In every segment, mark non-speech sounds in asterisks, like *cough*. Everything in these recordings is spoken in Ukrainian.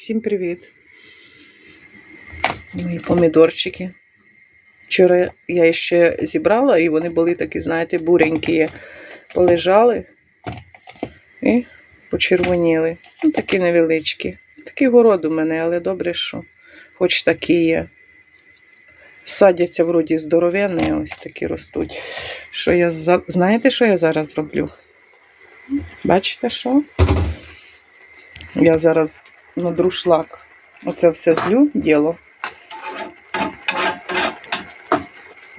Всім привіт. Мої помідорчики. Вчора я ще зібрала, і вони були такі, знаєте, буренькі. Полежали і почервоніли. Ну, такі невеличкі. Такий город у мене, але добре, що хоч такі є. Садяться вроді здоровенні, ось такі ростуть. Що я за... Знаєте, що я зараз роблю? Бачите, що? Я зараз на друшлак оце все злю діло.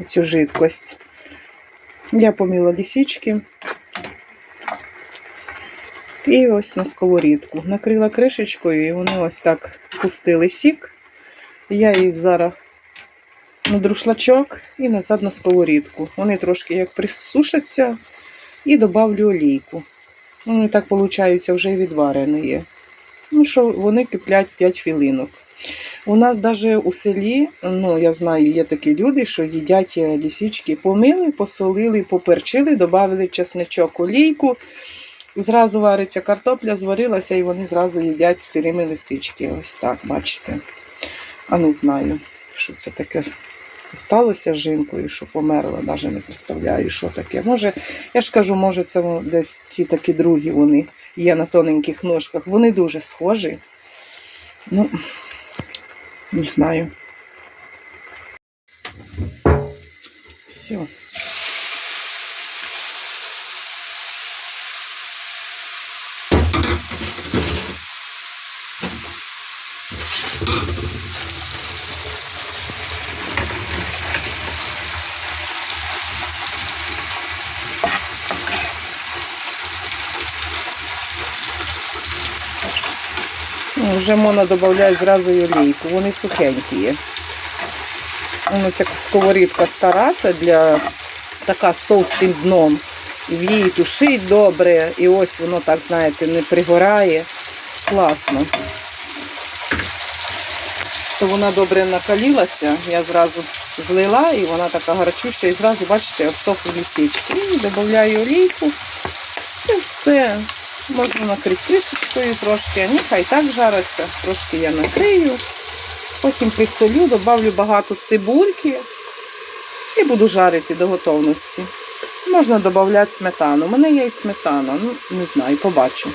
Цю жидкость. Я поміла лісічки. І ось на сковорідку. Накрила кришечкою, і вони ось так пустили сік. Я їх зараз на друшлачок і назад на сковорідку. Вони трошки як присушаться і додавлю олійку. Вони так, виходить, вже відварені є. Ну, що вони киплять 5 хвилинок. У нас навіть у селі, ну я знаю, є такі люди, що їдять е, лісічки, помили, посолили, поперчили, додали чесничок, олійку. Зразу вариться картопля, зварилася, і вони зразу їдять сирими лисички. Ось так, бачите. А не знаю, що це таке сталося з жінкою, що померла, навіть не представляю, що таке. Може, я ж кажу, може, це десь ці такі другі вони є на тоненьких ножках. Вони дуже схожі. Ну, не знаю. Все. Вже можна додати зразу олійку. Вони сухенькі є. Ця сковорідка стара, це для така з товстим дном. І в її тушить добре. І ось воно так, знаєте, не пригорає. Класно. То вона добре накалілася, я зразу злила і вона така гарчуща, і зразу, бачите, обсохли лісічки. І додаю олійку. І все. Можна накрити кришечкою трошки, а хай так жариться. Трошки я накрию. Потім присолю, додавлю багато цибульки і буду жарити до готовності. Можна додати сметану. У мене є і сметана, ну не знаю, побачу.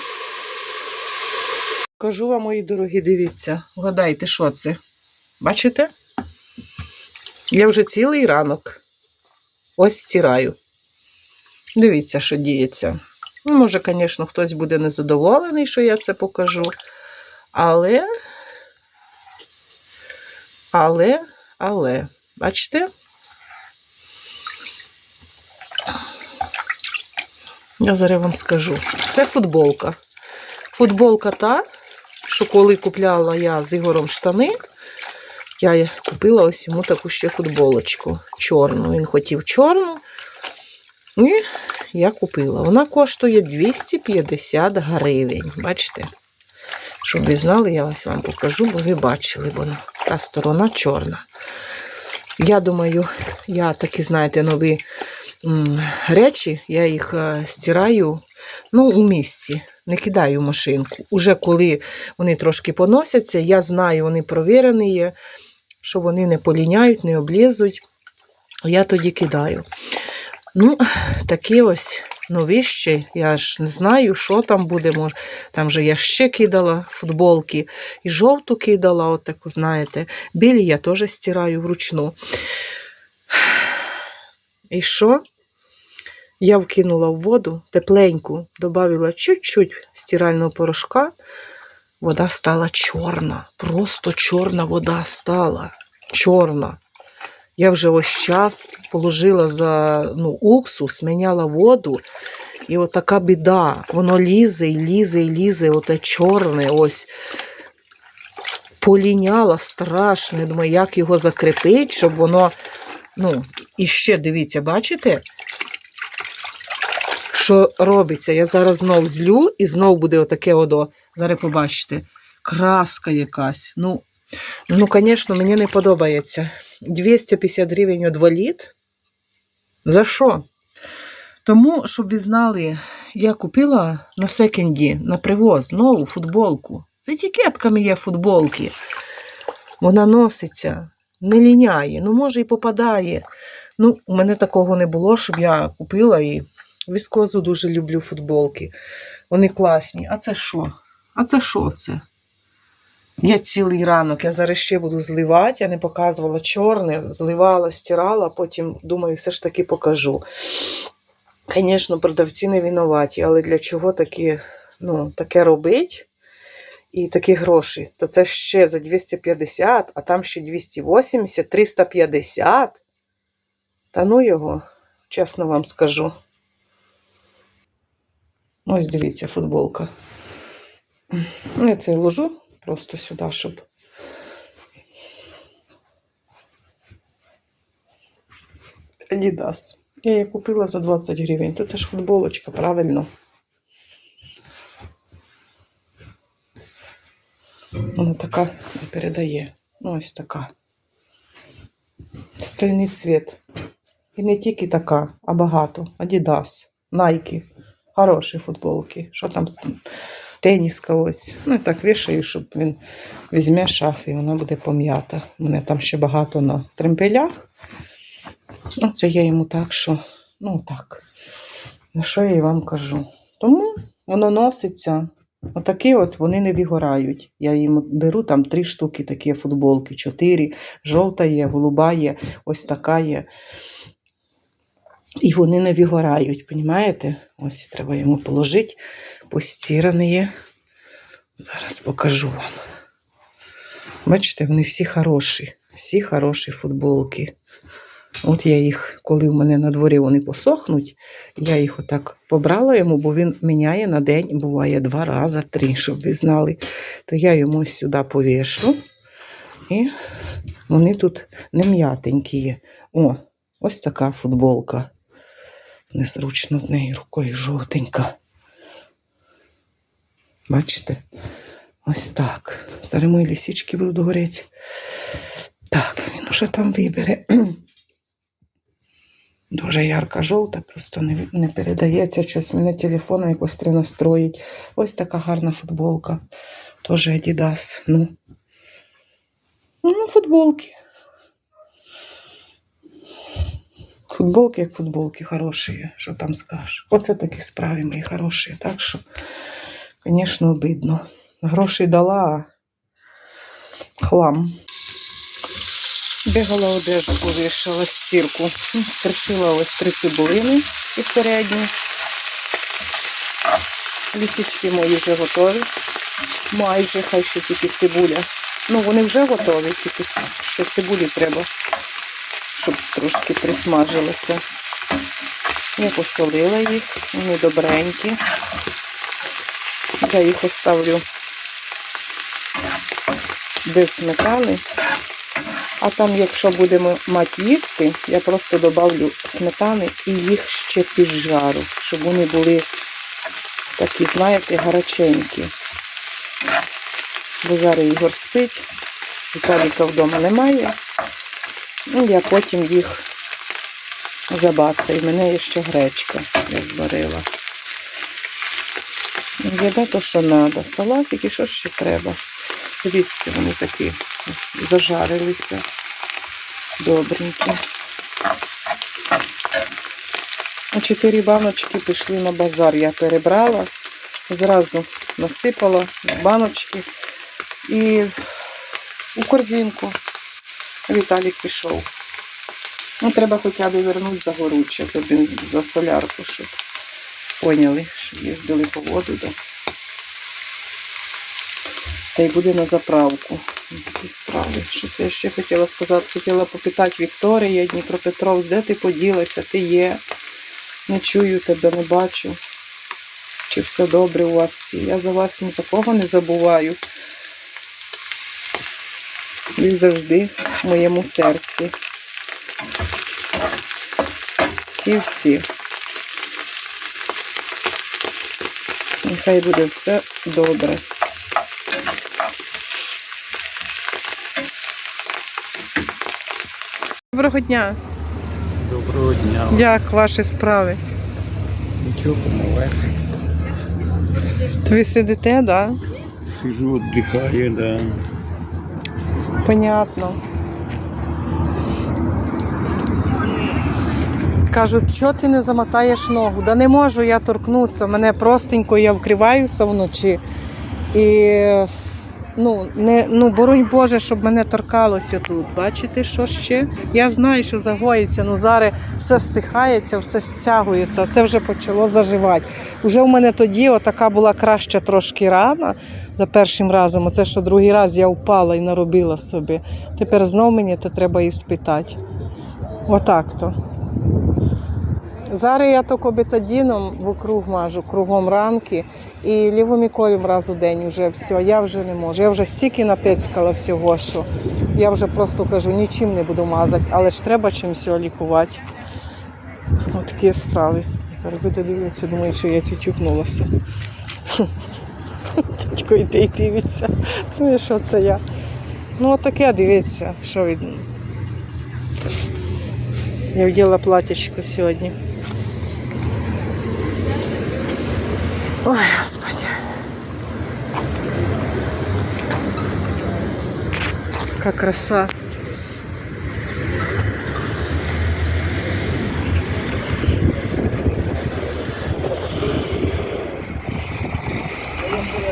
Кажу вам, мої дорогі, дивіться, вгадайте, що це? Бачите? Я вже цілий ранок ось стираю. Дивіться, що діється. Ну, може, звісно, хтось буде незадоволений, що я це покажу. Але, але, але, бачите? Я зараз вам скажу. Це футболка. Футболка та, що коли купляла я з Ігорем штани, я купила ось йому таку ще футболочку чорну. Він хотів чорну. І я купила. Вона коштує 250 гривень. Бачите? Щоб ви знали, я ось вам покажу, бо ви бачили, бо та сторона чорна. Я думаю, я такі, знаєте, нові речі, я їх е, стираю ну, у місці, не кидаю машинку. Уже коли вони трошки поносяться, я знаю, вони провірені є, що вони не поліняють, не облізуть. Я тоді кидаю. Ну, *sighs* такі ось новіші. Я ж не знаю, що там буде. Може, там же я ще кидала футболки і жовту кидала, от таку, знаєте. Білі я теж стираю вручну. *sighs* І що? Я вкинула в воду тепленьку, додала чуть-чуть стирального порошка. Вода стала чорна. Просто чорна вода стала. Чорна. Я вже ось час положила за ну, уксус, міняла воду. І от така біда. Воно лізе і лізе і лізе, оте чорне ось. Поліняла страшно. Думаю, як його закріпити, щоб воно. Ну, і ще дивіться, бачите? Що робиться? Я зараз знов злю і знов буде отаке одо. Зараз побачите. Краска якась. Ну, ну, звісно, мені не подобається. 250 гривень од валіт. За що? Тому, щоб ви знали, я купила на секонді на привоз нову футболку. З етикетками є футболки. Вона носиться, не ліняє, ну може і попадає. Ну, у мене такого не було, щоб я купила і віскозу дуже люблю футболки. Вони класні. А це що? А це що це? Я цілий ранок, я зараз ще буду зливати, я не показувала чорне, зливала, стирала, потім думаю, все ж таки покажу. Звісно, продавці не винуваті, але для чого такі, ну, таке робить і такі гроші? То це ще за 250, а там ще 280, 350. Та ну його, чесно вам скажу. Ось дивіться, футболка. Я це ложу просто сюди, щоб. Adidas. Я її купила за 20 гривень. Та це ж футболочка, правильно. Вона така не передає. Ну, ось така. Стильний цвіт. І не тільки така, а багато. Adidas, Nike. Хороші футболки. Що там? з- Теніска ось. Ну, так вішаю, щоб він візьме шаф і вона буде пом'ята. У мене там ще багато на тремпелях. Ну, це я йому так, що, ну так. На що я вам кажу? Тому воно носиться. Отакі от вони не вигорають. Я їм беру там три штуки такі футболки, чотири. Жовта є, голуба є, ось така є. І вони не вигорають, понімаєте? Ось треба йому положити. Постірані є. Зараз покажу вам. Бачите, вони всі хороші. Всі хороші футболки. От я їх, коли в мене на дворі вони посохнуть, я їх отак побрала йому, бо він міняє на день, буває два рази, три, щоб ви знали. То я йому сюди повішу. І вони тут не м'ятенькі є. О, ось така футболка. Незручно в неї рукою жовтенька. Бачите? Ось так. Зараз мої лісічки будуть горіти. Так, він уже там вибере. *clears throat* Дуже ярка жовта, просто не, не передається щось. Мене телефон якось треба. Ось така гарна футболка. Теж Adidas. Ну, ну футболки. Футболки, як футболки, хороші, що там скажеш. Оце такі справи мої хороші. Так що, звісно, обидно. Грошей дала, а хлам. Бігала одежу, повішала стірку. Пришила ось три цибулини і передні. Лісічки мої вже готові. Майже хай ще тільки цибуля. Ну, вони вже готові, тільки ще цибулі треба, щоб трошки присмажилися. Я посолила їх, вони добренькі. Я їх оставлю без сметани. А там, якщо будемо мати їсти, я просто додавлю сметани і їх ще піджару, щоб вони були такі, знаєте, гаряченькі. Бо зараз Ігор спить, Віталіка вдома немає. Ну, я потім їх забацаю. Мене є ще гречка, я зварила. Їда то, що треба. Салатик і що ще треба. Дивіться, вони такі зажарилися. Добренькі. Чотири баночки пішли на базар. Я перебрала, зразу насипала баночки і у корзинку. Віталік пішов. Ну, треба хоча б вернути за горуче, за, за солярку, щоб поняли, що їздили по воду. Да. Та й буде на заправку. Такі справи. Що це я ще хотіла сказати? Хотіла попитати Вікторія, Дніпропетровськ, де ти поділася? Ти є. Не чую тебе, не бачу. Чи все добре у вас? Я за вас ні за кого не забуваю. Ви завжди в моєму серці. Всі-всі. Нехай буде все добре. Доброго дня. Доброго дня. Як ваші справи? Нічого помилася. То ви сидите, так? Да? Сижу, отдыхаю, да. Понятно. Кажуть, що ти не замотаєш ногу? Да не можу я торкнутися. Мене простенько, я вкриваюся вночі. І ну, не, ну, боронь Боже, щоб мене торкалося тут. Бачите, що ще? Я знаю, що загоїться, ну зараз все зсихається, все стягується, це вже почало заживати. Уже в мене тоді отака була краща трошки рана за першим разом. Оце що другий раз я впала і наробила собі. Тепер знов мені це треба і спитати. Отак то. Зараз я то бетадіном вокруг мажу, кругом ранки і лівоміколем раз у день вже все. Я вже не можу. Я вже стільки напецькала всього, що я вже просто кажу, нічим не буду мазати, але ж треба чимось лікувати. Ось такі справи. Робити дивляться, думають, що я тютюкнулася. Дядько йде і дивиться. Ну і що це я? Ну, отаке дивіться, що від. Я вділа платячко сьогодні. Ой, Господи. Яка краса.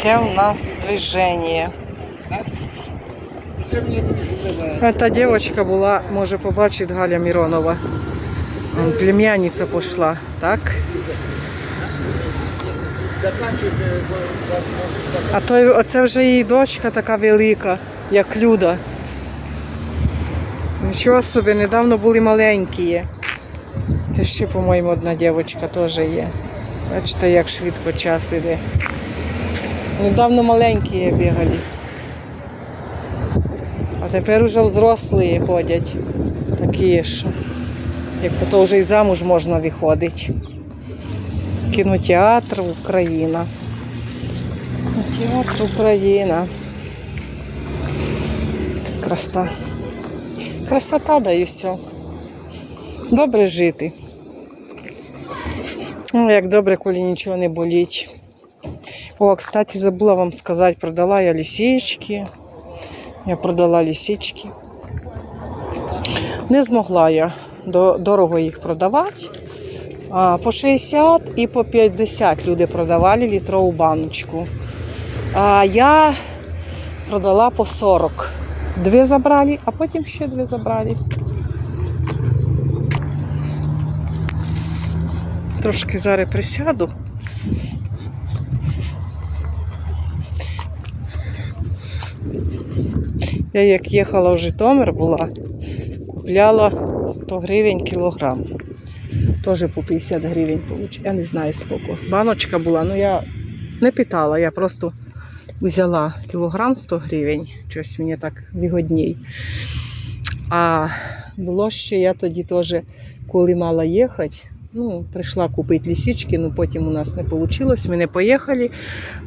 Яке у нас движение. Эта девочка була, може побачить Галя Миронова. Он, Племянниця пішла, так? А то оце вже її дочка така велика, як Люда. Нічого собі, недавно були маленькі. Це ще, по-моєму, одна дівчинка теж є. Бачите, як швидко час іде. Недавно маленькі бігали. А тепер уже взрослі ходять. Такі що. Як то вже і замуж можна виходити. Кінотеатр Україна. Кінотеатр Україна. Краса. Красота да все. Добре жити. Ну, як добре, коли нічого не боліть. О, кстати, забула вам сказати, продала я лисички. Я продала лисички. Не змогла я дорого їх продавати. По 60 і по 50 люди продавали літрову баночку. А я продала по 40. Дві забрали, а потім ще дві забрали. Трошки зараз присяду. Я як їхала в Житомир була, купляла 100 гривень кілограм. Теж по 50 гривень получила. Я не знаю скільки. Баночка була, ну я не питала, я просто взяла кілограм 100 гривень. Щось мені так вигодній. А було ще я тоді теж, коли мала їхати, ну, прийшла купити лісічки, ну потім у нас не вийшло, ми не поїхали,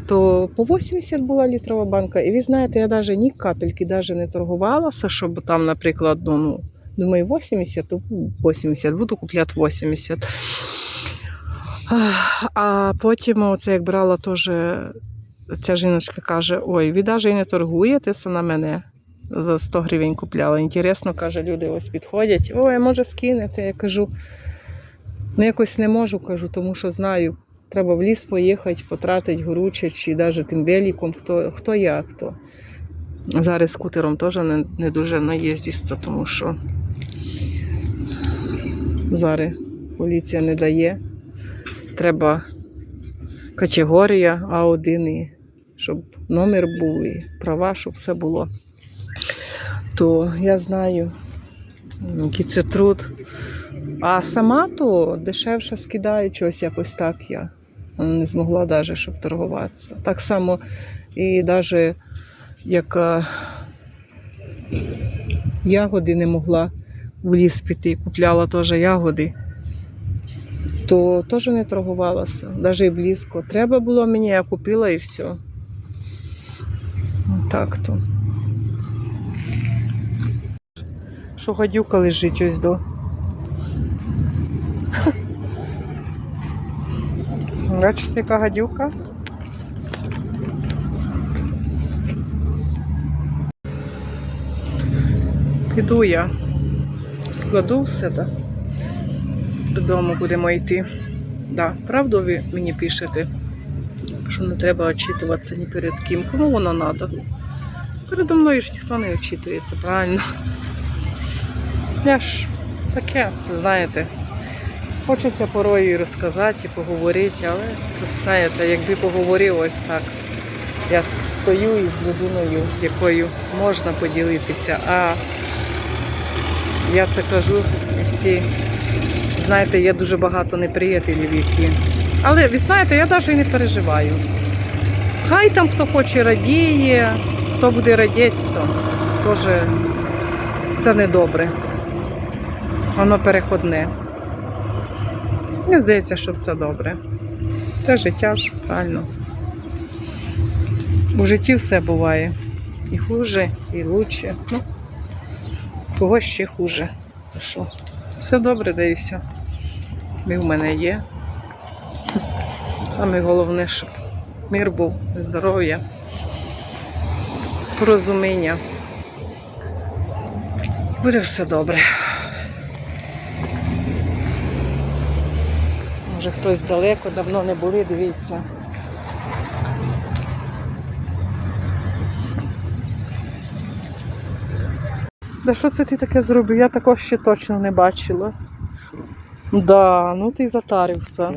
то по 80 була літрова банка. І ви знаєте, я навіть ні капельки навіть не торгувалася, щоб там, наприклад, ну, ну думаю, 80, то 80, буду купляти 80. А потім, оце як брала теж, ця жіночка каже: ой, ви навіть не торгуєтеся на мене. За 100 гривень купляла. Інтересно, каже, люди ось підходять. Ой, може скинете. Я кажу, ну якось не можу, кажу, тому що знаю, треба в ліс поїхати, потратити горюче, чи навіть тим великом, хто, хто я, хто. Зараз скутером теж не, не дуже наїздиться, тому що зараз поліція не дає. Треба категорія А1, і щоб номер був і права, щоб все було. То я знаю, який це труд. А сама то дешевше скидаю щось якось так я не змогла навіть, щоб торгуватися. Так само і навіть як е, ягоди не могла в ліс піти, купляла теж ягоди, то теж не торгувалася, навіть і близько. Треба було мені, я купила і все. Так то. Що гадюка лежить ось до. Бачите, яка гадюка. Піду я, складу все так. Додому будемо йти. Да, правду ви мені пишете, що не треба очитуватися ні перед ким. Кому воно треба? Передо мною ж ніхто не очитується, правильно? Я ж таке, знаєте. Хочеться порою і розказати, і поговорити, але це, знаєте, якби поговорив ось так. Я стою із людиною, якою можна поділитися, а я це кажу всі. Знаєте, є дуже багато неприятелів, які. Але ви знаєте, я навіть і не переживаю. Хай там хто хоче радіє, хто буде радіти, то теж це не добре. Воно переходне. Мені здається, що все добре. Це життя ж, правильно. У житті все буває. І хуже, і лучше. Ну, когось ще хуже. Що? Все добре, все. Ми в мене є. Саме головне, щоб мир був, здоров'я, порозуміння. Буде все добре. Може хтось далеко, давно не були, дивіться. Да що це ти таке зробив? Я такого ще точно не бачила. Да, ну ти затарився.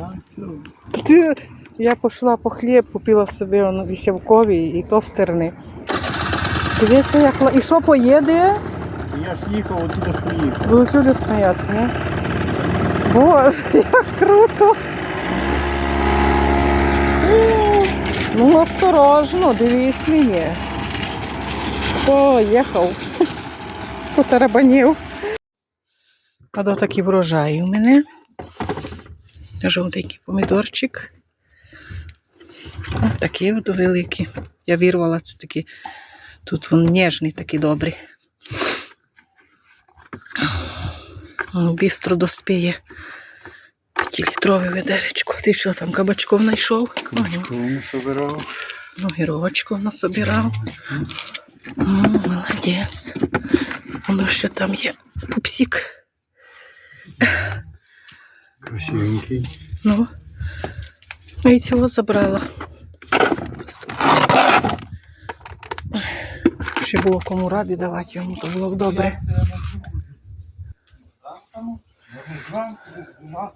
Та Ти, я пішла по хліб, купила собі он, вісявковий і тостерний. Дивіться, як ла- І що поїде? Я ж їхав, поїхав. Будуть люди сміятися, ні? Боже, як круто! Ну, осторожно, дивись мені. Поїхав. Потарабанів. А до такі врожаї у мене. Жовтенький помідорчик. Ось Такі от великі. Я вірвала, це такі. Тут він ніжний, такий добрий. Бістро доспіє. П'ятилітрове ведеречко. Ти що там кабачков знайшов? Кабачков не собирав. Ну, гірочков насобирав. М, Молодець. Воно що там є. Пупсик. Красивенький. Ну. А і цього забрала. Ще було кому ради давати йому, то було б добре. 五双